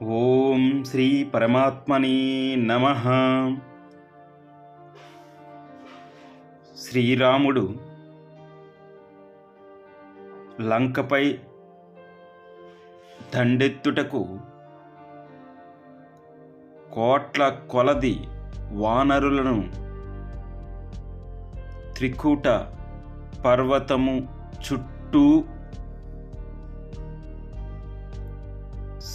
ఓం శ్రీ పరమాత్మని నమ. శ్రీరాముడు లంకపై దండెత్తుటకు కోట్ల కొలది వానరులను త్రికూట పర్వతము చుట్టూ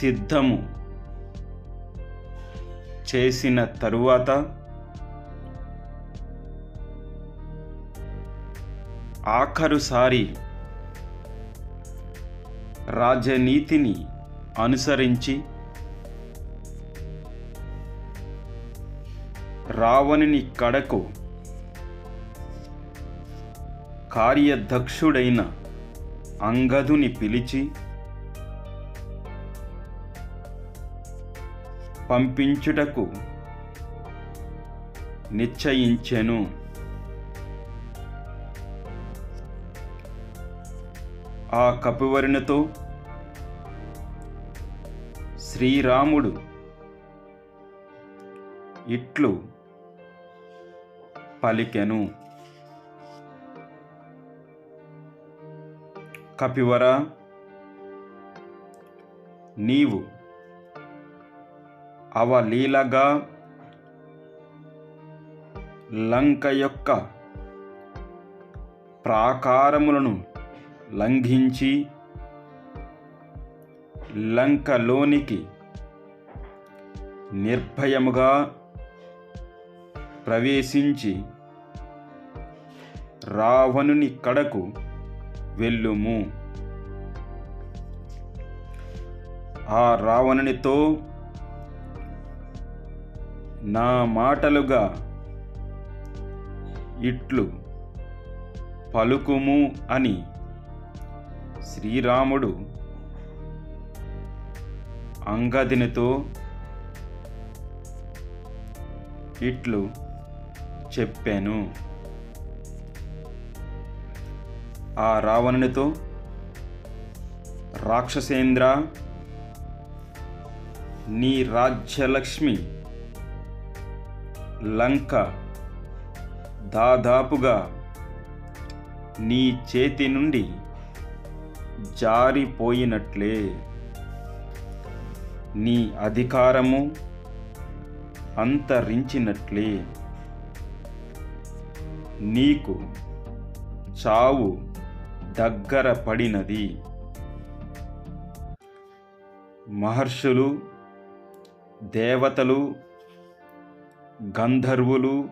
సిద్ధము చేసిన తరువాత ఆఖరుసారి రాజనీతిని అనుసరించి రావణుని కడకు కార్యదక్షుడైన అంగదుని పిలిచి పంపించుటకు నిశ్చయించెను. ఆ కపివరునితో శ్రీరాముడు ఇట్లు పలికెను. కపివర నీవు అవలీలగా లంక యొక్క ప్రాకారములను లంఘించి లంకలోనికి నిర్భయముగా ప్రవేశించి రావణుని కడకు వెళ్ళుము. ఆ రావణునితో నా మాటలుగా ఇట్లు పలుకుము అని శ్రీరాముడు అంగదినితో ఇట్లు చెప్పాను. ఆ రావణునితో రాక్షసేంద్ర నీ రాజ్యలక్ష్మి లంక. దాదాపుగా నీ చేతి నుండి జారిపోయినట్లే. నీ అధికారము అంతరించినట్లే. నీకు చావు దగ్గర పడినది. మహర్షులు దేవతలు గంధర్వులు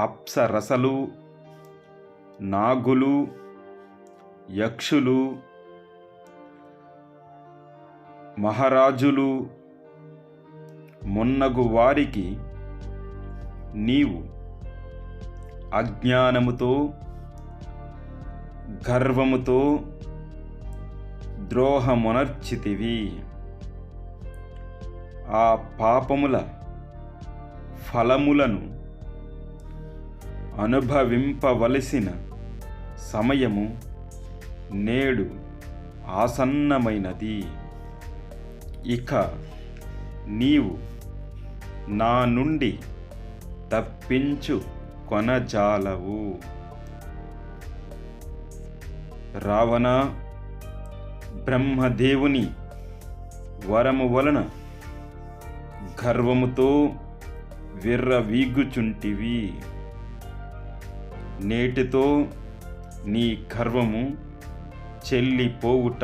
అప్సరసలు నాగులు యక్షులు మహారాజులు మున్నగు వారికి నీవు అజ్ఞానముతో గర్వముతో ద్రోహమునర్చితివి. ఆ పాపముల ఫలములను అనుభవింపవలసిన సమయము నేడు ఆసన్నమైనది. ఇక నీవు నా నుండి తప్పించు కొనజాలవు. రావణ బ్రహ్మదేవుని వరము వలన గర్వముతో విర్రవీగుచుంటివి. నేటితో నీ గర్వము చెల్లిపోవుట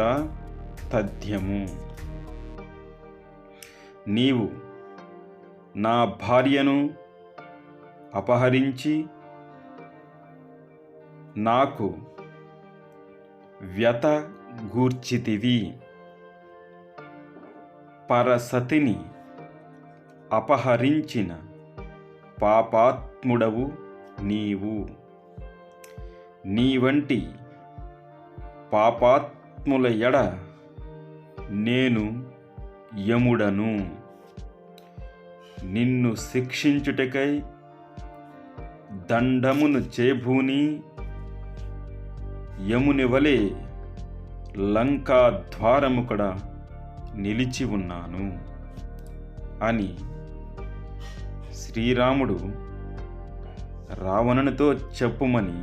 తథ్యము. నీవు నా భార్యను అపహరించి నాకు వ్యత గూర్చితివి పరసతిని అపహరించిన పాపాత్ముడవు నీవు. నీ వంటి పాపాత్ముల ఎడ నేను యముడను. నిన్ను శిక్షించుటకై దండమును చేభూని యముని వలె లంకా ద్వారము కూడా నిలిచి ఉన్నాను అని శ్రీరాముడు రావణునితో చెప్పుమని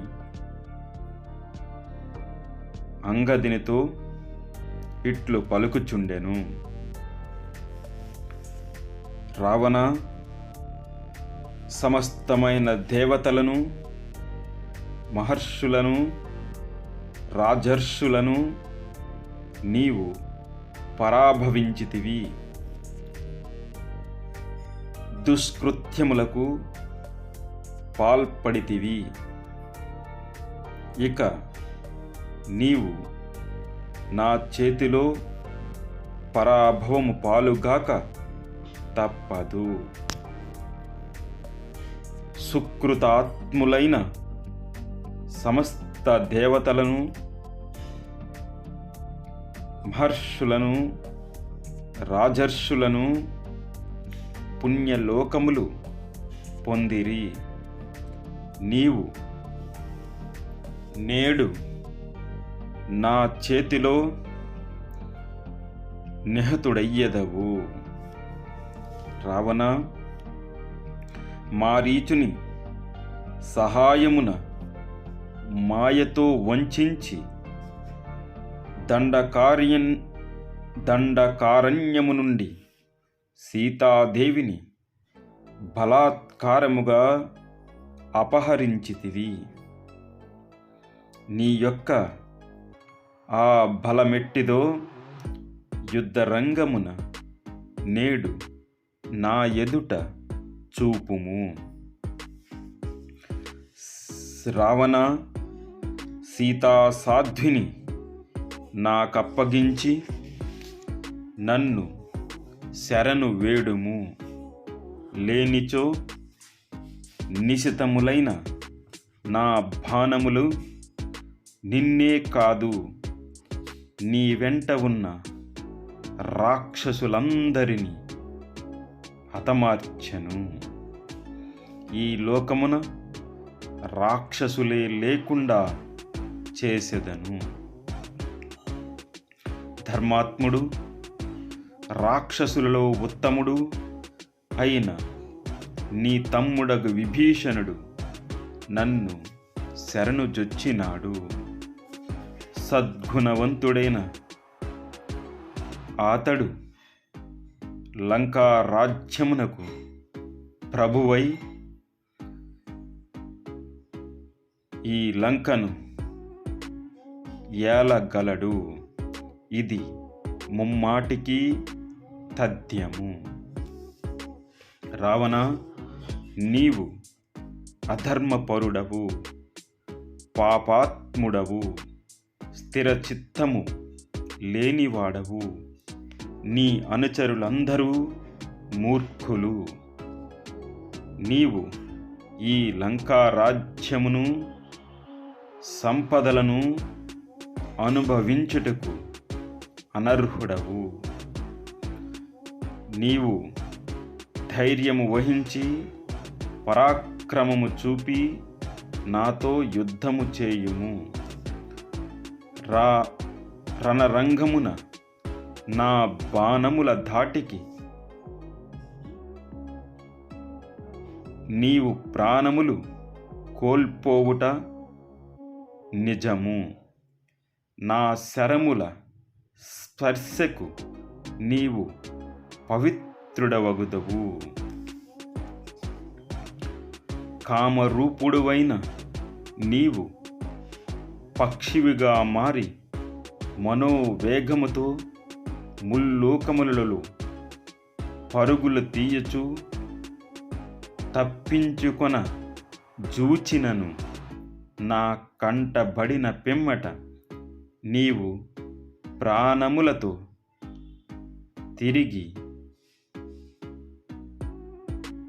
అంగదినితో ఇట్లు పలుకుచుండెను. రావణ సమస్తమైన దేవతలను మహర్షులను రాజర్షులను నీవు పరాభవించితివి. దుష్కృత్యములకు పాల్పడితివి. ఇక నీవు నా చేతిలో పరాభవము పాలుగాక తప్పదు. సుకృతాత్ములైన సమస్త దేవతలను మహర్షులను రాజర్షులను పుణ్యలోకములు పొందిరి. నీవు నేడు నా చేతిలో నిహతుడయ్యదవు. రావణ మారీచుని సహాయమున మాయతో వంచించి దండకార్యన్ దండకారణ్యము నుండి సీతాదేవిని బలాత్కారముగా అపహరించితివి. నీ యొక్క ఆ బలమెట్టిదో యుద్ధరంగమున నేడు నా ఎదుట చూపుము. శ్రావణ సీతా సాధ్విని నాకప్పగించి నన్ను శరణు వేడుము. లేనిచో నిశితములైన నా బాణములు నిన్నే కాదు. నీ వెంట ఉన్న రాక్షసులందరినీ హతమార్చెను. ఈ లోకమున రాక్షసులే లేకుండా చేసెదను. ధర్మాత్ముడు రాక్షసులలో ఉత్తముడు అయిన నీ తమ్ముడగు విభీషణుడు నన్ను శరణు జొచ్చినాడు. సద్గుణవంతుడైన అతడు లంకా రాజ్యమునకు ప్రభువై ఈ లంకను ఏలగలడు. ఇది ముమ్మాటికి తథ్యము. రావణ నీవు అధర్మపరుడవు పాపాత్ముడవు స్థిరచిత్తము లేనివాడవు నీ అనుచరులందరూ మూర్ఖులు. నీవు ఈ లంకారాజ్యమును సంపదలను అనుభవించుటకు అనర్హుడవు. నీవు ధైర్యము వహించి పరాక్రమము చూపి నాతో యుద్ధము చేయుము. రా రణరంగమున నా బాణముల ధాటికి నీవు ప్రాణములు కోల్పోవుట నిజము. నా శరముల స్పర్శకు నీవు పవిత్రుడవగుదవు. కామరూపుడువైన నీవు పక్షివిగా మారి మనోవేగముతో ముల్లోకములలో పరుగులు తీయచు తప్పించుకొన జూచినను నా కంటబడిన పిమ్మట నీవు ప్రాణములతో తిరిగి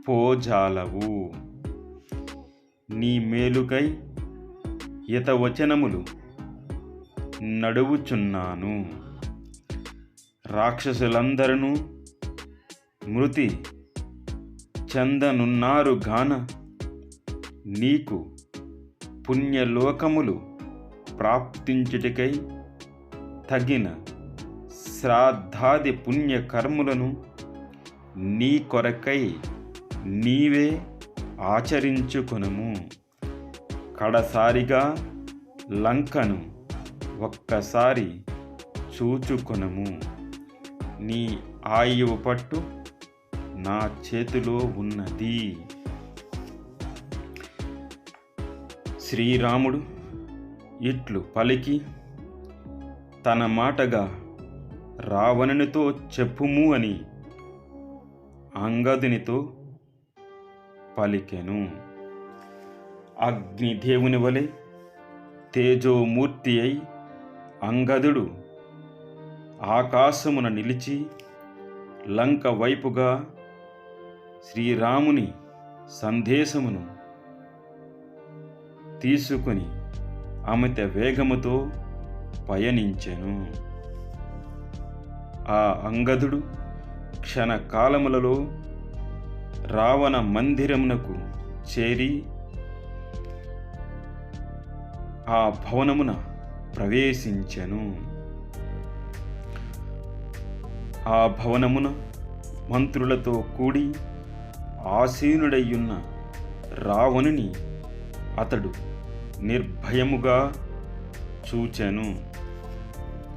పోజాలవు. నీ మేలుకై వచనములు నడువుచున్నాను. రాక్షసులందరూ మృతి చందనున్నారు గాన నీకు పుణ్యలోకములు ప్రాప్తించుటికై తగిన శ్రాద్ధాది పుణ్యకర్ములను నీ కొరకై నీవే ఆచరించుకొనుము. కడసారిగా లంకను ఒక్కసారి చూచుకొనము. నీ ఆయువు పట్టు నా చేతిలో ఉన్నది. శ్రీరాముడు ఇట్లు పలికి తన మాటగా రావణునితో చెప్పుము అని అంగదునితో పలికెను. అగ్నిదేవుని వలె తేజోమూర్తి అయి అంగదుడు ఆకాశమున నిలిచి లంక వైపుగా శ్రీరాముని సందేశమును తీసుకుని అమిత వేగముతో పయనించెను. ఆ అంగదుడు క్షణకాలములలో రావణ మందిరమునకు చేరి ఆ భవనమున ప్రవేశించెను. ఆ భవనమున మంత్రులతో కూడి ఆసీనుడయ్యున్న రావణుని అతడు నిర్భయముగా చూచెను.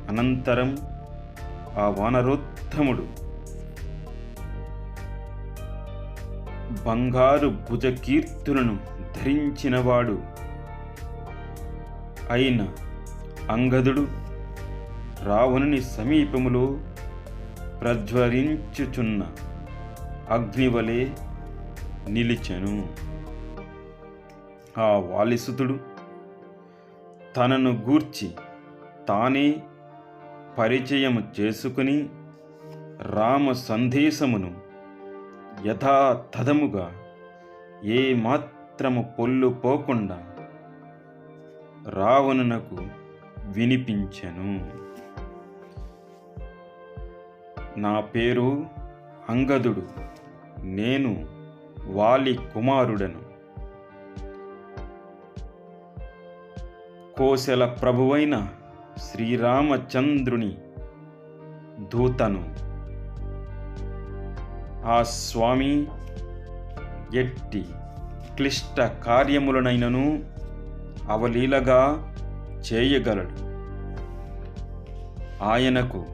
అనంతరం ఆ వానరోత్తముడు బంగారు భుజకీర్తులను ధరించినవాడు అయిన అంగదుడు రావణుని సమీపములో ప్రజ్వరించుచున్న అగ్నివలే నిలిచెను. ఆ వాలిసుతుడు తనను గూర్చి తానే పరిచయము చేసుకుని రామ సందేశమును యథాతథముగా ఏ మాత్రము పొల్లు పోకుండా రావణునకు వినిపించెను. నా పేరు అంగదుడు. నేను వాలి కుమారుడను. కోశల ప్రభువైన శ్రీరామచంద్రుని దూతను. ఆ స్వామి ఎట్టి క్లిష్ట కార్యములనైనను అవలీలగా చేయగలడు. ఆయనకు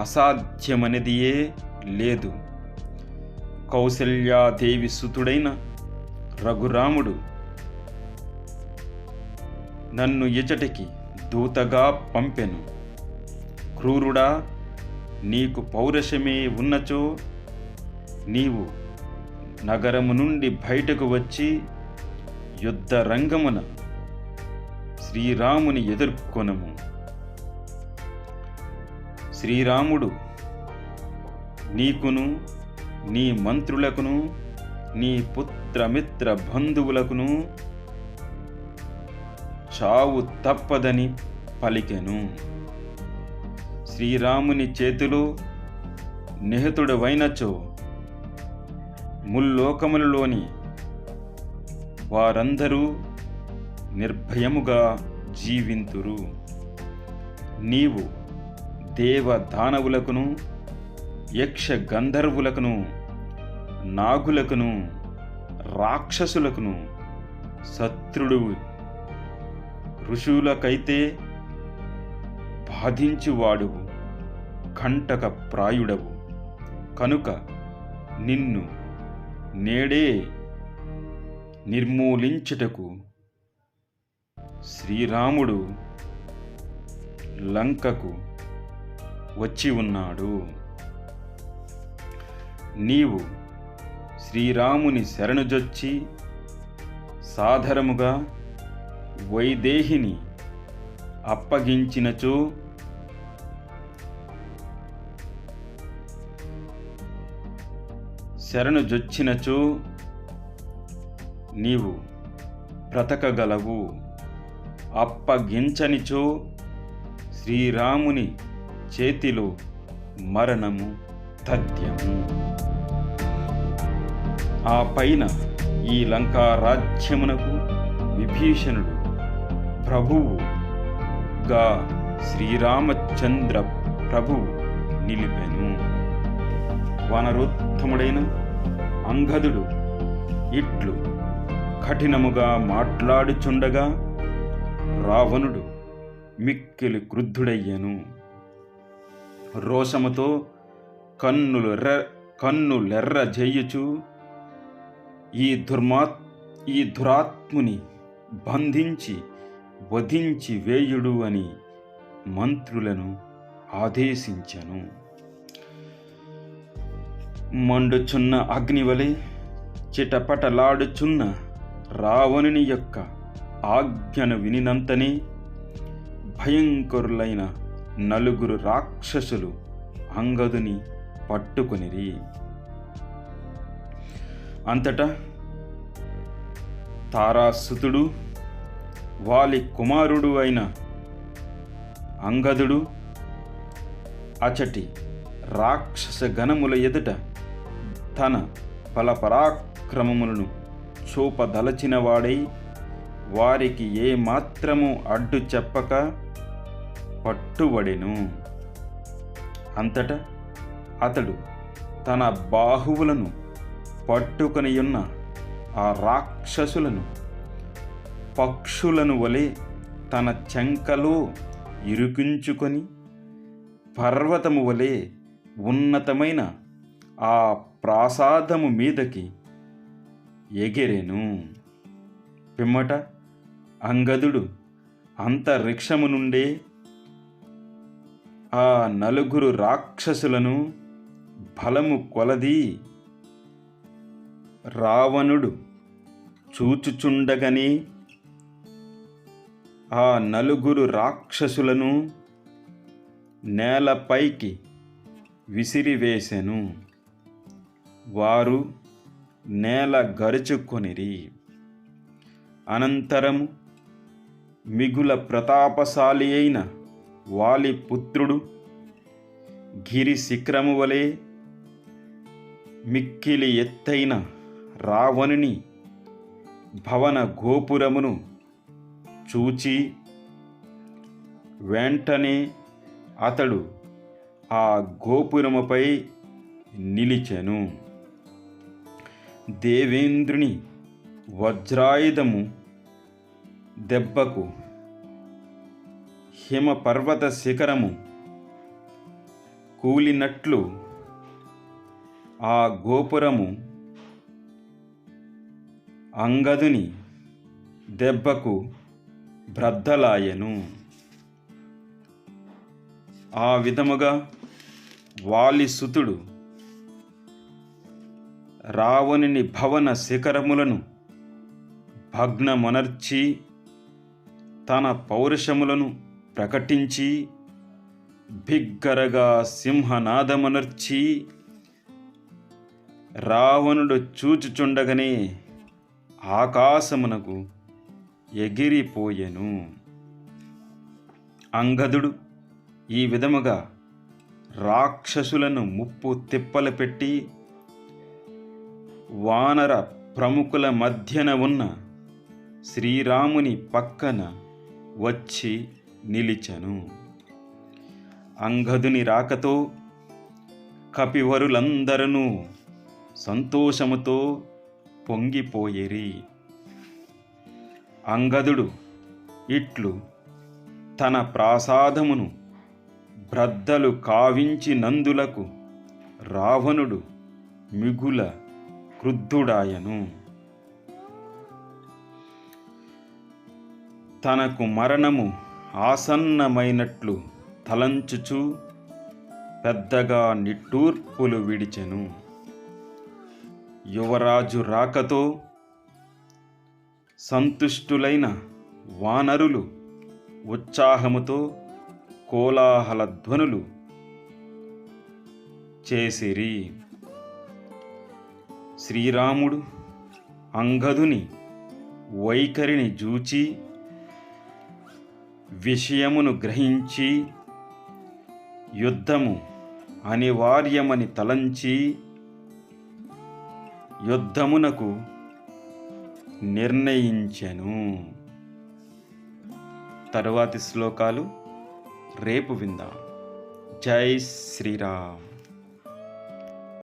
అసాధ్యమనేదియే లేదు. కౌసల్యాదేవి సుతుడైన రఘురాముడు నన్ను ఇచటికి దూతగా పంపెను. క్రూరుడా నీకు పౌరుషమే ఉన్నచో నీవు నగరము నుండి బయటకు వచ్చి యుద్ధ రంగమున శ్రీరాముని ఎదుర్కొనము. శ్రీరాముడు నీకును నీ మంత్రులకును నీ పుత్రమిత్ర బంధువులకును చావు తప్పదని పలికెను. శ్రీరాముని చేతిలో నిహతుడవైనచో ముల్లోకములలోని వారందరూ నిర్భయముగా జీవింతురు. నీవు దేవ దానవులకును యక్ష గంధర్వులకును నాగులకును రాక్షసులకును శత్రుడు ఋషులకైతే బాధించువాడువు కంటక ప్రాయుడవు. కనుక నిన్ను నేడే నిర్మూలించుటకు శ్రీరాముడు లంకకు వచ్చి ఉన్నాడు. నీవు శ్రీరాముని శరణుజొచ్చి సాధరముగా వైదేహిని అప్పగించినచో శరణు జొచ్చినచో నీవు బ్రతకగలవు. అప్పగించనిచో శ్రీరాముని చేతిలో మరణము తథ్యము. ఆ పైన ఈ లంకారాజ్యమునకు విభీషణుడు ప్రభువుగా శ్రీరామచంద్ర ప్రభు నిలిపెను. వనరోత్తముడైన అంగదుడు ఇట్లు కఠినముగా మాట్లాడుచుండగా రావణుడు మిక్కిలి క్రుద్ధుడయ్యను. రోషముతో కన్నులు కన్నులెర్ర జెయ్యుచు ఈ దుర్మా ఈ దురాత్ముని బంధించి వధించి వేయుడు అని మంత్రులను ఆదేశించను. మండుచున్న అగ్నివలే చిటపటలాడుచున్న రావణుని యొక్క ఆజ్ఞను వినినంతనే భయంకరులైన నలుగురు రాక్షసులు అంగదుని పట్టుకొనిరి. అంతటా తారాసుతుడు వాలి కుమారుడు అయిన అంగదుడు అచటి రాక్షస గణముల ఎదుట తన బలపరాక్రమములను చూపదలచినవాడై వారికి ఏమాత్రము అడ్డు చెప్పక పట్టుబడెను. అంతటా అతడు తన బాహువులను పట్టుకొనియున్న ఆ రాక్షసులను పక్షులను వలె తన చెంకలో ఇరుకించుకొని పర్వతము వలె ఉన్నతమైన ఆ ప్రాసాదము మీదకి ఎగిరెను. పిమ్మట అంగదుడు అంతరిక్షము నుండే ఆ నలుగురు రాక్షసులను బలము కొలది రావణుడు చూచుచుండగనే ఆ నలుగురు రాక్షసులను నేలపైకి విసిరివేశెను వారు నేల గరుచుకొనిరి. అనంతరము మిగుల ప్రతాపశాలి అయిన వాలి పుత్రుడు గిరి శిఖరము వలె మిక్కిలి ఎత్తైన రావణుని భవన గోపురమును చూచి వెంటనే అతడు ఆ గోపురముపై నిలిచెను. దేవేంద్రుని వజ్రాయుధము దెబ్బకు హిమపర్వత శిఖరము కూలినట్లు ఆ గోపురము అంగదుని దెబ్బకు బ్రద్దలాయెను. ఆ విధముగా వాలిసుతుడు రావణుని భవన శిఖరములను భగ్నమొనర్చి తన పౌరుషములను ప్రకటించి బిగ్గరగా సింహనాదమనర్చి రావణుడు చూచుచుండగనే ఆకాశమునకు ఎగిరిపోయెను. అంగదుడు ఈ విధముగా రాక్షసులను ముప్పు తిప్పలు పెట్టి వానర ప్రముఖుల మధ్యన ఉన్న శ్రీరాముని పక్కన వచ్చి నిలిచెను. అంగదుని రాకతో కపివరులందరూ సంతోషముతో పొంగిపోయేరి. అంగదుడు ఇట్లు తన ప్రాసాదమును బ్రద్దలు కావించినందులకు రావణుడు మిగుల క్రుద్ధుడాయను. తనకు మరణము ఆసన్నమైనట్లు తలంచుచు పెద్దగా నిట్టూర్పులు విడిచెను. యువరాజు రాకతో సంతుష్టులైన వానరులు ఉత్సాహముతో కోలాహల ధ్వనులు చేసిరి. శ్రీరాముడు అంగదుని వైఖరిని జూచి విషయమును గ్రహించి యుద్ధము అనివార్యమని తలంచి యుద్ధమునకు నిర్ణయించెను. తరువాతి శ్లోకాలు రేపు విందాం. జై శ్రీరామ్.